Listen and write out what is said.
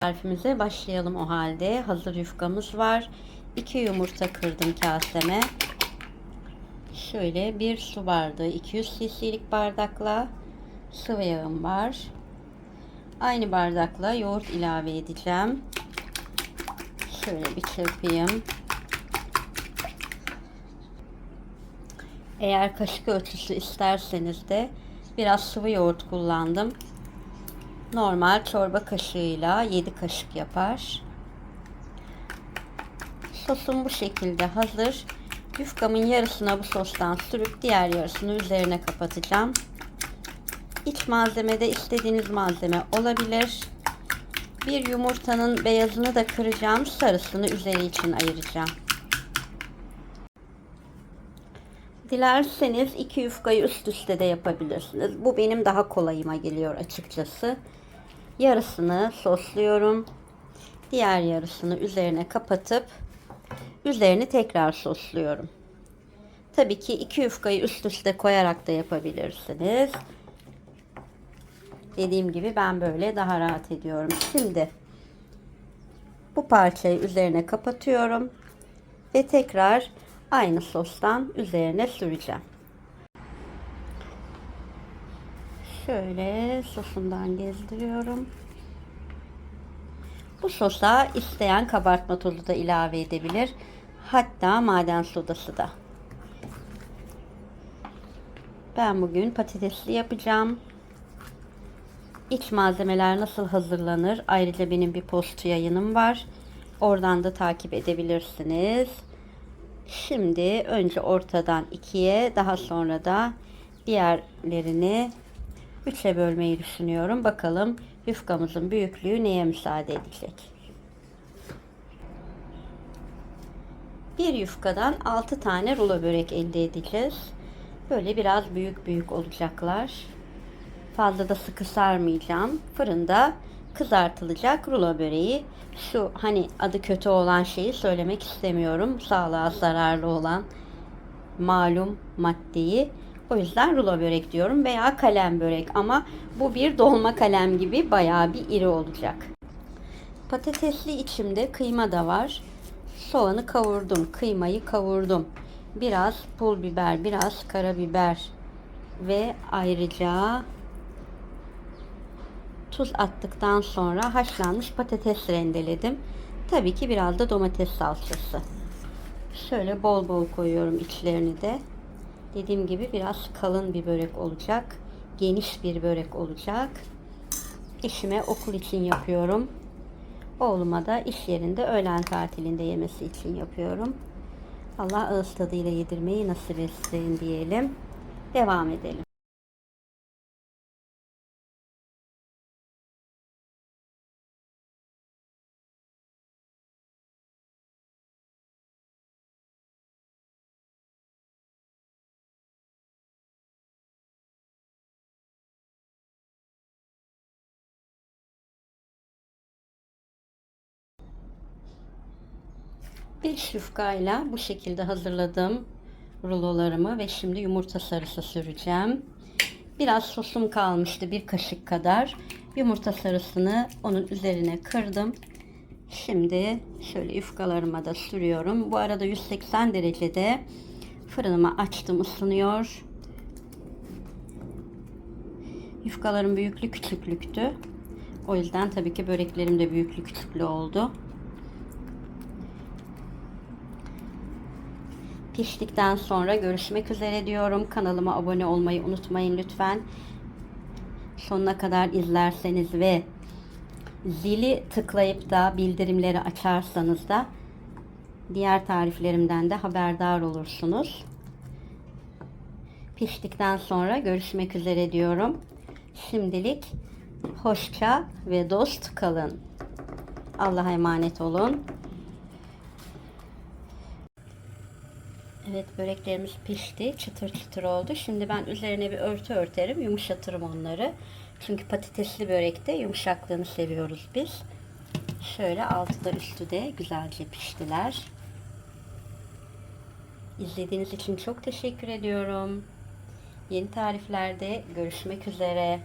Tarifimize başlayalım o halde. Hazır yufkamız var. 2 yumurta kırdım kaseme. Şöyle bir su bardağı 200 cc'lik bardakla sıvı yağım var. Aynı bardakla yoğurt ilave edeceğim. Şöyle bir çırpayım. Eğer kaşık ölçüsü isterseniz de biraz sıvı yoğurt kullandım. Normal çorba kaşığıyla 7 kaşık yapar. Sosum bu şekilde hazır. Yufkamın yarısına bu sostan sürüp diğer yarısını üzerine kapatacağım. İç malzemede istediğiniz malzeme olabilir. Bir yumurtanın beyazını da kıracağım. Sarısını üzeri için ayıracağım. Dilerseniz iki yufkayı üst üste de yapabilirsiniz. Bu benim daha kolayıma geliyor açıkçası. Yarısını sosluyorum. Diğer yarısını üzerine kapatıp üzerini tekrar sosluyorum. Tabii ki iki yufkayı üst üste koyarak da yapabilirsiniz. Dediğim gibi ben böyle daha rahat ediyorum. Şimdi bu parçayı üzerine kapatıyorum ve tekrar aynı sostan üzerine süreceğim. Şöyle sosundan gezdiriyorum. Bu sosa isteyen kabartma tozu da ilave edebilir. Hatta maden sodası da. Ben bugün patatesli yapacağım. İç malzemeler nasıl hazırlanır? Ayrıca benim bir post yayınım var. Oradan da takip edebilirsiniz. Şimdi önce ortadan ikiye daha sonra da diğerlerini üçe bölmeyi düşünüyorum. Bakalım yufkamızın büyüklüğü neye müsaade edecek? Bir yufkadan 6 tane rulo börek elde edeceğiz. Böyle biraz büyük büyük olacaklar. Fazla da sıkı sarmayacağım. Fırında kızartılacak rulo böreği. Şu hani adı kötü olan şeyi söylemek istemiyorum. Sağlığa zararlı olan malum maddeyi. O yüzden rulo börek diyorum veya kalem börek ama bu bir dolma kalem gibi bayağı bir iri olacak. Patatesli içimde kıyma da var. Soğanı kavurdum, kıymayı kavurdum. Biraz pul biber, biraz karabiber ve ayrıca tuz attıktan sonra haşlanmış patates rendeledim. Tabii ki biraz da domates salçası. Şöyle bol bol koyuyorum içlerini de. Dediğim gibi biraz kalın bir börek olacak. Geniş bir börek olacak. Eşime okul için yapıyorum. Oğluma da iş yerinde öğlen tatilinde yemesi için yapıyorum. Allah ağız tadıyla yedirmeyi nasip etsin diyelim. Devam edelim. Bir yufkayla bu şekilde hazırladığım rulolarımı ve şimdi yumurta sarısı süreceğim. Biraz sosum kalmıştı bir kaşık kadar. Yumurta sarısını onun üzerine kırdım. Şimdi şöyle yufkalarıma da sürüyorum. Bu arada 180 derecede fırınımı açtım ısınıyor. Yufkaların büyüklü küçüklüktü. O yüzden tabii ki böreklerim de büyüklü küçüklü oldu. Piştikten sonra görüşmek üzere diyorum. Kanalıma abone olmayı unutmayın lütfen. Sonuna kadar izlerseniz ve zili tıklayıp da bildirimleri açarsanız da diğer tariflerimden de haberdar olursunuz. Piştikten sonra görüşmek üzere diyorum. Şimdilik hoşça ve dost kalın. Allah'a emanet olun. Evet böreklerimiz pişti. Çıtır çıtır oldu. Şimdi ben üzerine bir örtü örterim. Yumuşatırım onları. Çünkü patatesli börekte yumuşaklığını seviyoruz biz. Şöyle altı da üstü de güzelce piştiler. İzlediğiniz için çok teşekkür ediyorum. Yeni tariflerde görüşmek üzere.